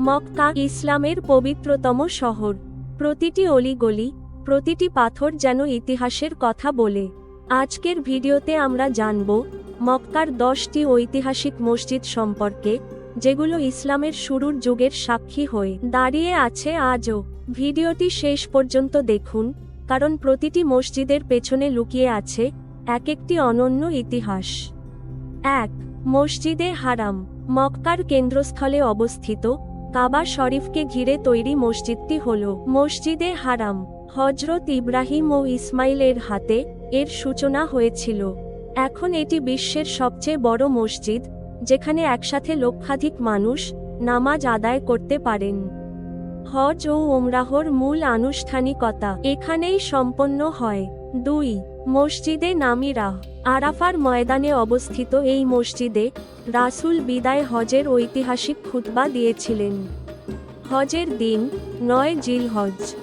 মক্কা ইসলামের পবিত্রতম শহর। প্রতিটি অলিগলি, প্রতিটি পাথর যেন ইতিহাসের কথা বলে। আজকের ভিডিওতে আমরা জানব, মক্কার দশটি ঐতিহাসিক মসজিদ সম্পর্কে, যেগুলো ইসলামের শুরুর যুগের সাক্ষী হয়ে দাঁড়িয়ে আছে আজও। ভিডিওটি শেষ পর্যন্ত দেখুন, কারণ প্রতিটি মসজিদের পেছনে লুকিয়ে আছে এক একটি অনন্য ইতিহাস। এক, মসজিদে হারাম। মক্কার কেন্দ্রস্থলে অবস্থিত কাবা শরীফকে ঘিরে তৈরি মসজিদটি হল মসজিদে হারাম। হজরত ইব্রাহিম ও ইসমাইলের হাতে এর সূচনা হয়েছিল। এখন এটি বিশ্বের সবচেয়ে বড় মসজিদ, যেখানে একসাথে লক্ষাধিক মানুষ নামাজ আদায় করতে পারেন। হজ ও ওমরাহর মূল আনুষ্ঠানিকতা এখানেই সম্পন্ন হয়। দুই, মসজিদে নামিরাহ আরাফার ময়দানে অবস্থিত এই মসজিদে রাসূল বিদায় হজের ঐতিহাসিক খুতবা দিয়েছিলেন। হজের দিন, নয় জিল হজ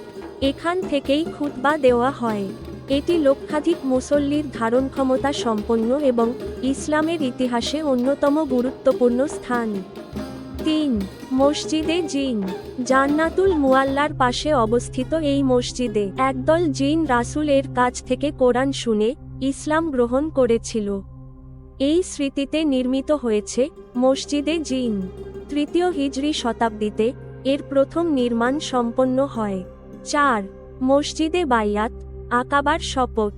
এখান থেকেই খুতবা দেওয়া হয়। এটি লক্ষাধিক মুসল্লির ধারণ ক্ষমতা সম্পন্ন এবং ইসলামের ইতিহাসে অন্যতম গুরুত্বপূর্ণ স্থান। তিন মসজিদে জিন, জান্নাতুল মুয়াল্লার পাশে অবস্থিত এই মসজিদে একদল জিন রাসূলের কাছ থেকে কোরআন শুনে ইসলাম গ্রহণ করেছিল। এই স্মৃতিতে নির্মিত হয়েছে মসজিদে জিন, তৃতীয় হিজরি শতাব্দীতে এর প্রথম নির্মাণ সম্পন্ন হয়। চার, মসজিদে বাইয়াত, আকাবার শপথ,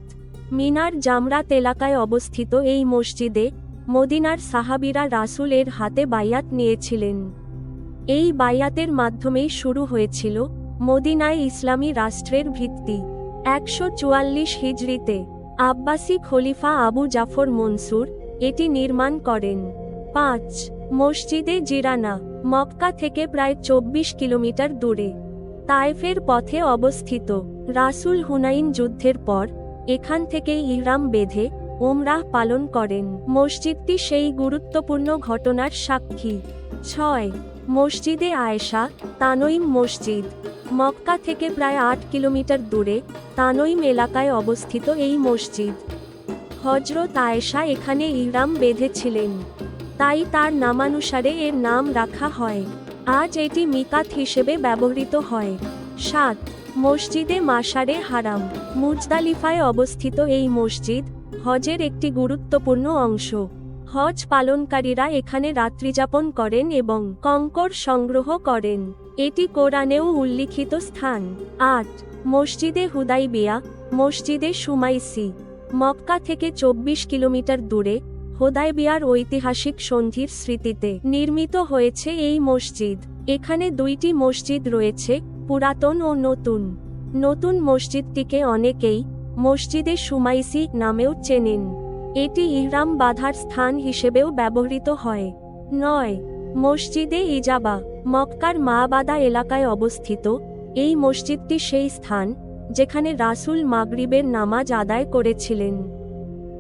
মিনার জামরাত এলাকায় অবস্থিত এই মসজিদে মদিনার সাহাবিরা রাসূলের হাতে বাইয়াত নিয়েছিলেন। এই বাইয়াতের মাধ্যমেই শুরু হয়েছিল মদিনায় ইসলামী রাষ্ট্রের ভিত্তি। একশো চুয়াল্লিশ হিজরিতে আব্বাসি খলিফা আবু জাফর মনসুর এটি নির্মাণ করেন। পাঁচ, মসজিদে জিরানা, মক্কা থেকে প্রায় চব্বিশ কিলোমিটার দূরে। তায়েফের পথে অবস্থিত। রাসূল হুনাইন যুদ্ধের পর এখান থেকেই ইহরাম বেঁধে ওমরাহ পালন করেন। মসজিদটি সেই গুরুত্বপূর্ণ ঘটনার সাক্ষী। ছয়। মসজিদে আয়েশা, তানইম মসজিদ। মক্কা থেকে প্রায় আট কিলোমিটার দূরে তানইম এলাকায় অবস্থিত এই মসজিদ। হজরত আয়েশা এখানে ইহরাম বেঁধেছিলেন। তাই তার নামানুসারে এর নাম রাখা হয়। আজ এটি মিকাত হিসেবে ব্যবহৃত হয়। সাত। মসজিদে মাসারে হারাম। মুজদালিফায় অবস্থিত এই মসজিদ হজের একটি গুরুত্বপূর্ণ অংশ। হজ পালনকারীরা এখানে রাত্রিযাপন করেন এবং কঙ্কর সংগ্রহ করেন। এটি কোরআনেও উল্লিখিত স্থান। আট, মসজিদে হুদাইবিয়া, মসজিদে সুমাইসি। মক্কা থেকে চব্বিশ কিলোমিটার দূরে, হোদাইবিয়ার ঐতিহাসিক সন্ধির স্মৃতিতে নির্মিত হয়েছে এই মসজিদ। এখানে দুইটি মসজিদ রয়েছে, পুরাতন ও নতুন। নতুন মসজিদটিকে অনেকেই মসজিদে সুমাইসি নামেও চেনেন। এটি ইহরাম বাঁধার স্থান হিসেবেও ব্যবহৃত হয়। নয়, মসজিদে ইজাবা, মক্কার মাবাদা এলাকায় অবস্থিত। এই মসজিদটি সেই স্থান যেখানে রাসূল মাগরিবের নামাজ আদায় করেছিলেন।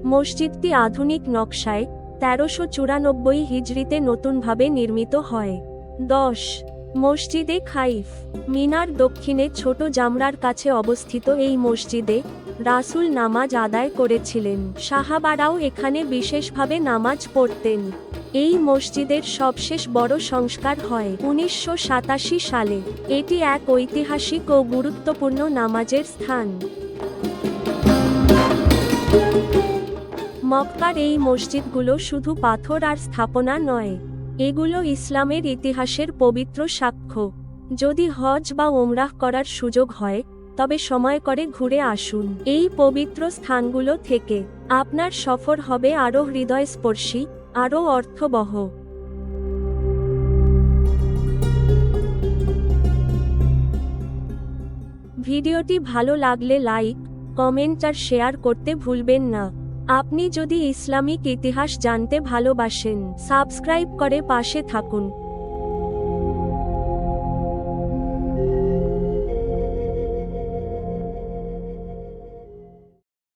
মসজিদটি আধুনিক নকশায় তেরোশো চুরানব্বই হিজড়িতে নতুনভাবে নির্মিত হয়। দশ, মসজিদে খাইফ, মিনার দক্ষিণে ছোট জামরার কাছে অবস্থিত এই মসজিদে রাসূল নামাজ আদায় করেছিলেন। সাহাবারাও এখানে বিশেষভাবে নামাজ পড়তেন। এই মসজিদের সবশেষ বড় সংস্কার হয় উনিশশো সাতাশি সালে। এটি এক ঐতিহাসিক ও গুরুত্বপূর্ণ নামাজের স্থান। মক্কার এই মসজিদগুলো শুধু পাথর আর স্থাপনা নয়, এগুলো ইসলামের ইতিহাসের পবিত্র সাক্ষ্য। যদি হজ বা ওমরাহ করার সুযোগ হয় তবে সময় করে ঘুরে আসুন। এই পবিত্র স্থানগুলো থেকে আপনার সফর হবে আরও হৃদয়স্পর্শী, আরও অর্থবহ। ভিডিওটি ভালো লাগলে লাইক, কমেন্ট আর শেয়ার করতে ভুলবেন না। আপনি যদি ইসলামিক ইতিহাস জানতে ভালোবাসেন, সাবস্ক্রাইব করে পাশে থাকুন।